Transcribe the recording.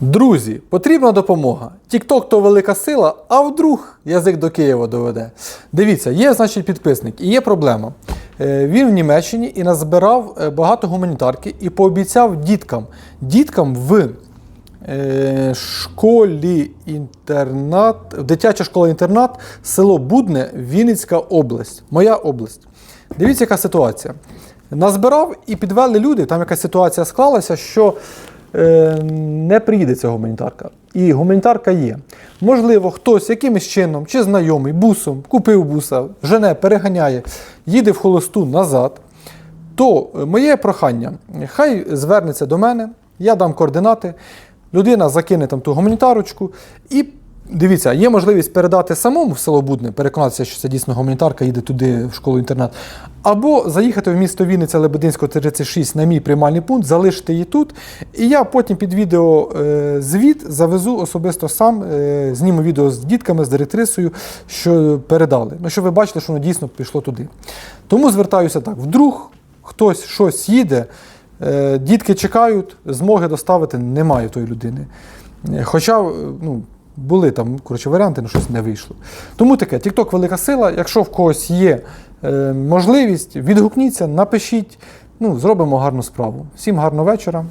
Друзі, потрібна допомога. Тікток то велика сила, а вдруг язик до Києва доведе. Дивіться, є, значить, підписник і є проблема. Е, Він в Німеччині і назбирав е, багато гуманітарки і пообіцяв діткам, діткам в е, школі інтернат, дитяча школа-інтернат, село Будне, Вінницька область, моя область. Дивіться, яка ситуація. Назбирав і підвели люди, там якась ситуація склалася, що не приїде ця гуманітарка. І гуманітарка є. Можливо, хтось якимось чином, чи знайомий, бусом, купив буса, жене, переганяє, їде в холосту назад. То е, моє прохання, хай звернеться до мене, я дам координати, людина закине там ту гуманітарочку і. Дивіться, є можливість передати самому в село Будне, переконатися, що це дійсно гуманітарка, їде туди в школу-інтернат. Або заїхати в місто Вінниця Лебединського 36 на мій приймальний пункт, залишити її тут. І я потім під відео е, звіт завезу особисто сам, е, зніму відео з дітками, з директрисою, що передали. Ну, щоб ви бачили, що воно дійсно пішло туди. Тому звертаюся так: вдруг хтось щось їде, е, дітки чекають, змоги доставити немає тої людини. Хоча, ну. Були там коротше, варіанти, але щось не вийшло. Тому таке, TikTok велика сила. Якщо в когось є е, можливість, відгукніться, напишіть, ну, зробимо гарну справу. Всім гарного вечора.